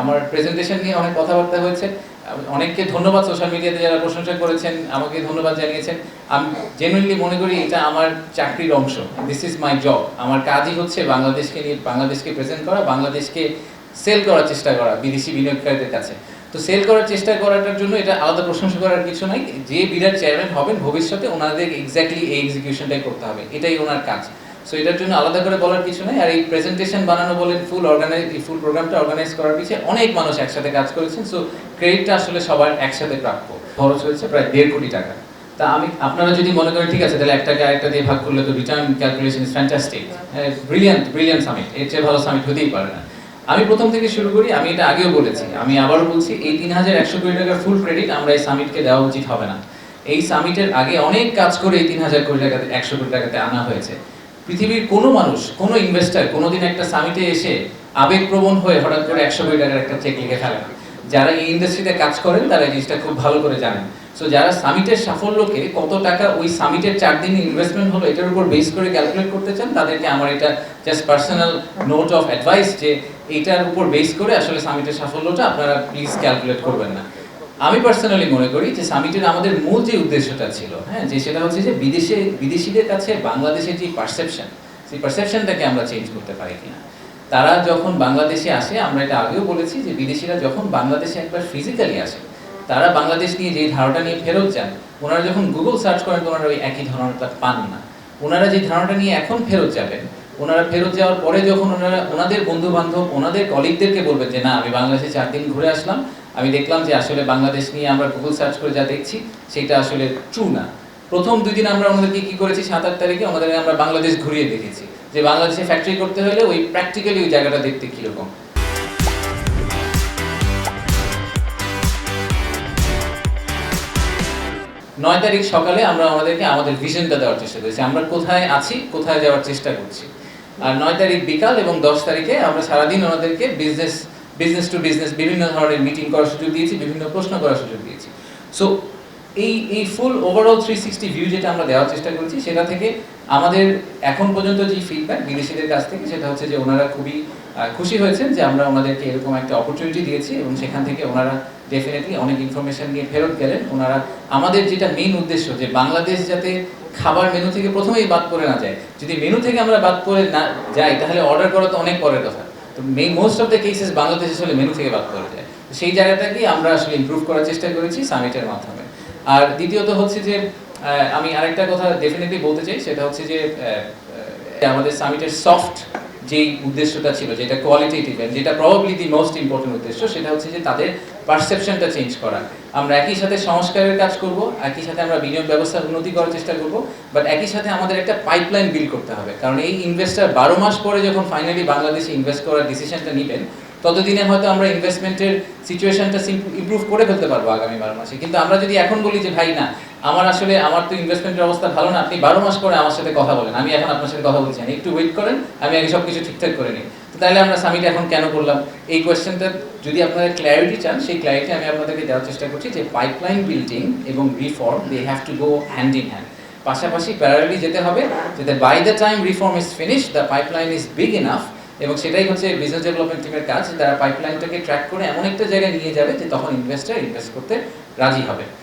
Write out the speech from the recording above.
আমার প্রেজেন্টেশন নিয়ে অনেক কথাবার্তা হয়েছে। অনেককে ধন্যবাদ সোশ্যাল মিডিয়াতে যারা প্রশংসা করেছেন, আমাকে ধন্যবাদ জানিয়েছেন। আমি জেনুইনলি মনে করি এটা আমার চাকরির অংশ। দিস ইজ মাই জব আমার কাজই হচ্ছে বাংলাদেশকে নিয়ে, বাংলাদেশকে প্রেজেন্ট করা, বাংলাদেশকে সেল করার চেষ্টা করা বিদেশি বিনিয়োগকারীদের কাছে। তো সেল করার চেষ্টা করাটার জন্য এটা আলাদা প্রশংসা করার কিছু নাই। যে বিরাট চেয়ারম্যান হবেন, ভবিষ্যতে ওনাদের এক্স্যাক্টলি এই এক্সিকিউশনটাই করতে হবে। এটাই ওনার কাজ। সো এটার জন্য আলাদা করে বলার কিছু নেই। আর এই প্রেজেন্টেশন বানানো বলেন ফুল অর্গানাইজ এই ফুল প্রোগ্রামটা অর্গানাইজ করার পিছিয়ে অনেক মানুষ একসাথে কাজ করেছেন। সো ক্রেডিটটা আসলে সবার একসাথে প্রাপ্য। খরচ হয়েছে প্রায় দেড় কোটি টাকা। তা আমি, আপনারা যদি মনে করেন, ঠিক আছে, তাহলে একটাকে আরেকটা দিয়ে ভাগ করলে তো return calculation is fantastic brilliant brilliant summit এর চেয়ে ভালো সামিট হতেই পারে না। আমি প্রথম থেকে শুরু করি, আমি এটা আগেও বলেছি। আমি আবারও বলছি, এই তিন হাজার একশো কোটি টাকার ফুল ক্রেডিট আমরা এই সামিটকে দেওয়া উচিত হবে না। এই সামিটের আগে অনেক কাজ করে এই তিন হাজার কোটি টাকাতে, একশো কোটি টাকাতে আনা হয়েছে। পৃথিবীর কোনো মানুষ, কোনো ইনভেস্টার কোনোদিন একটা সামিটে এসে আবেগপ্রবণ হয়ে হঠাৎ করে একশো কোটি টাকার একটা চেক লিখে ফেলে যারা এই ইন্ডাস্ট্রিতে কাজ করেন, তারা এই জিনিসটা খুব ভালো করে জানেন। সো যারা সামিটের সাফল্যকে কত টাকা ওই সামিটের চার দিনে ইনভেস্টমেন্ট হলো, এটার উপর বেস করে ক্যালকুলেট করতে চান, তাদেরকে আমার এটা just personal note of advice যে এইটার উপর বেস করে আসলে সামিটের সাফল্যটা আপনারা প্লিজ ক্যালকুলেট করবেন না। আমি পার্সোনালি মনে করি যে সামিটের আমাদের মূল যে উদ্দেশ্যটা ছিল হ্যাঁ যে সেটা হচ্ছে যে বিদেশে, বিদেশিদের কাছে বাংলাদেশের যে পারসেপশন সেই পারসেপশনটাকে আমরা চেঞ্জ করতে পারি কিনা। তারা যখন বাংলাদেশে আসে, আমরা এটা আগেও বলেছি যে বিদেশিরা যখন বাংলাদেশে একবার ফিজিক্যালি আসে, তারা বাংলাদেশ নিয়ে যে ধারণা নিয়ে ফেরত যান, ওনারা যখন গুগল সার্চ করেন, ওনারা ওই একই ধারণাটা পান না। ওনারা যে ধারণাটা নিয়ে এখন ফেরত যাবেন, ওনারা ফেরত যাওয়ার পরে যখন ওনারা, ওনাদের বন্ধু বান্ধব ওনাদের কলিগদেরকে বলবেন যে, না, আমি বাংলাদেশে চার দিন ঘুরে আসলাম আমি দেখলাম যে আসলে বাংলাদেশ নিয়ে আমরা গুগল সার্চ করে যা দেখছি, সেটা আসলে ট্রু না। প্রথম দুই দিন আমরা ওনাদেরকে কি করেছি, সাত আট তারিখে আমাদের আমরা বাংলাদেশ ঘুরিয়ে দেখেছি যে বাংলাদেশে ফ্যাক্টরি করতে হলে ওই প্র্যাকটিক্যালি ওই জায়গাটা দেখতে কীরকম। নয় তারিখ সকালে আমরা আমাদেরকে আমাদের ভিশনটা দেওয়ার চেষ্টা করেছি। আমরা কোথায় আছি, কোথায় যাওয়ার চেষ্টা করছি। আর নয় তারিখ বিকাল এবং দশ তারিখে আমরা সারাদিন ওনাদেরকে বিজনেস বিজনেস টু বিজনেস বিভিন্ন ধরনের মিটিং করার সুযোগ দিয়েছি, বিভিন্ন প্রশ্ন করার সুযোগ দিয়েছি। সো এই এই full overall three sixty view যেটা আমরা দেওয়ার চেষ্টা করেছি, সেটা থেকে আমাদের এখন পর্যন্ত যে ফিডব্যাক বিদেশিদের কাছ থেকে, সেটা হচ্ছে যে ওনারা খুবই খুশি হয়েছেন যে আমরা ওনাদেরকে এরকম একটা অপরচুনিটি দিয়েছি এবং সেখান থেকে ওনারা ডেফিনেটলি অনেক ইনফরমেশন নিয়ে ফেরত গেলেন। ওনারা আমাদের যেটা মেইন উদ্দেশ্য যে বাংলাদেশ যাতে খাবার মেনু থেকে প্রথমেই বাদ পড়ে না যায়। যদি মেনু থেকে আমরা বাদ পড়ে না যাই, তাহলে অর্ডার করা তো অনেক পরের কথা। তো most of the cases Bangladesh আসলে মেনু থেকে বাদ করা যায়। সেই সেই জায়গাটাকেই আমরা আসলে ইম্প্রুভ করার চেষ্টা করেছি সামিটের মাধ্যমে। আর দ্বিতীয়ত হচ্ছে যে আমি আরেকটা কথা ডেফিনেটলি বলতে চাই, সেটা হচ্ছে যে আমাদের সামিটের সফট যেই উদ্দেশ্যটা ছিল, যেটা কোয়ালিটেটিভ যেটা প্রবাবলি দি মোস্ট ইম্পর্টেন্ট উদ্দেশ্য, সেটা হচ্ছে যে তাদের পারসেপশনটা চেঞ্জ করা। আমরা একই সাথে সংস্কারের কাজ করব, একই সাথে আমরা বিনিয়োগ ব্যবস্থার উন্নতি করার চেষ্টা করব বাট একই সাথে আমাদের একটা পাইপলাইন বিল করতে হবে। কারণ এই ইনভেস্টার বারো মাস পরে যখন ফাইনালি বাংলাদেশে ইনভেস্ট করার ডিসিশনটা নেবেন, ততদিনে হয়তো আমরা ইনভেস্টমেন্টের সিচুয়েশনটা ইমপ্রুভ করে ফেলতে পারব আগামী বারো মাসে। কিন্তু আমরা যদি এখন বলি যে, ভাই, না, আমার আসলে, আমার তো ইনভেস্টমেন্টের অবস্থা ভালো না, আপনি বারো মাস পরে আমার সাথে কথা বলেন। আমি এখন আপনার সাথে কথা বলছি একটু ওয়েট করেন, আমি আগে সব কিছু ঠিকঠাক করে নিই। তাহলে আমরা সামিট এখন কেন করলাম? এই কোয়েশ্চেনটা যদি আপনারা ক্ল্যারিটি চান, সেই ক্ল্যারিটি আমি আপনাদেরকে দেওয়ার চেষ্টা করছি যে পাইপলাইন বিল্ডিং এবং reform they have to go hand in hand পাশাপাশি প্যারালি যেতে হবে যাতে by the time reform is finish the pipeline is big enough এবং সেটাই হচ্ছে বিজনেস ডেভেলপমেন্ট টিমের কাজ। তারা পাইপলাইনটাকে ট্র্যাক করে এমন একটা জায়গায় নিয়ে যাবে যে তখন ইনভেস্টার ইনভেস্ট করতে রাজি হবে।